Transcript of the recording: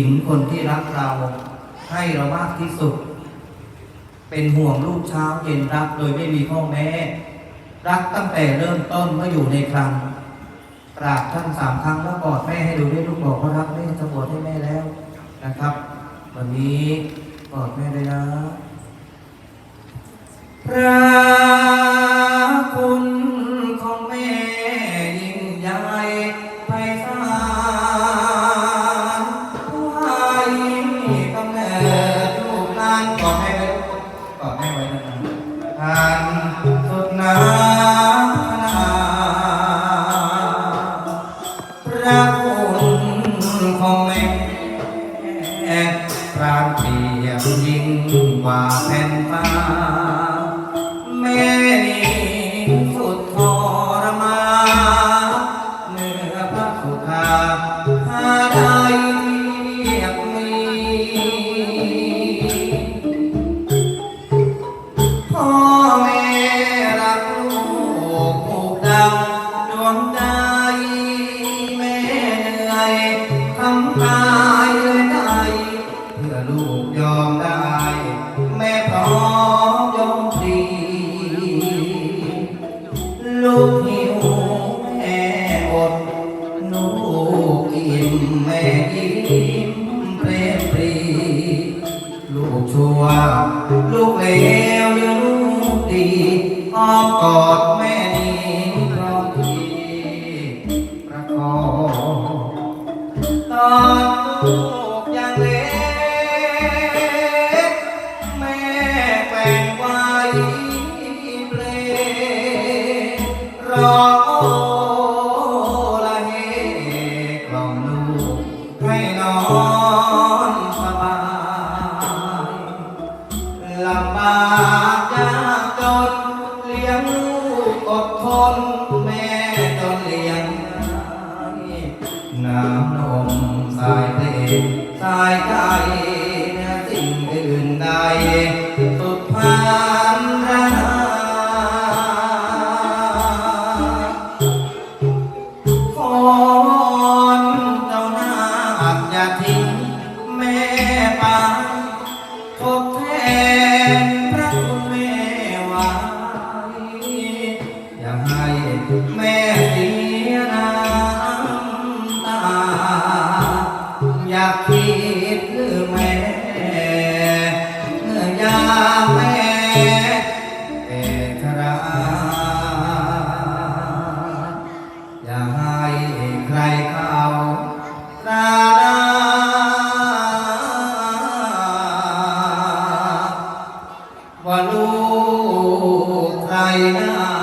ถึงคนที่รักเราให้เรามากที่สุด เป็นห่วงลูกเช้าเย็นรักโดยไม่มีข้อแม้ รักตั้งแต่เริ่มต้นเมื่ออยู่ในครังกราบท่านสามครั้งแล้วกอดแม่ให้ดูด้วยลูกบอกว่ารักแม่จะบวชให้แม่แล้วนะครับ วันนี้กอดแม่เลยนะพระ กำเนิดลูกหลานกอดแม่ไว้กอดแม่ไว้นะครับท่านสุดน้ำพนาพระคุณของแม่พรางเปรียบยิ่งกว่าแผ่นฟ้า ทำกายเลยใจเพื่อลูกยอมได้ แม่พร้อมยอมพลีลูกหิวแม่อดลูกอิ่มแม่ยิ้มเปรมปรีลูกชั่ว ลูกเลวหรือลูกดีอ้อมกอดแม่ อนลูกยังเล็ก แม่แกว่งไว้เปลรอโอละเฮกล่อมลูกให้นอนสบายลำบากยากจนเลี้ยงลูกอดทน น้ำนมสายเพลงสายใจเนือสิ่งอื่นใดสุดพานรานาขอนเจ้านาคอย่าทิ้งแม่ไปทดแทนพระคุณแม่ไว้อย่าให้แม่ากคิดคือแม่อยามแม่แต่ชราอย่าให้ใครเข้าตราว่าลูกใครนะ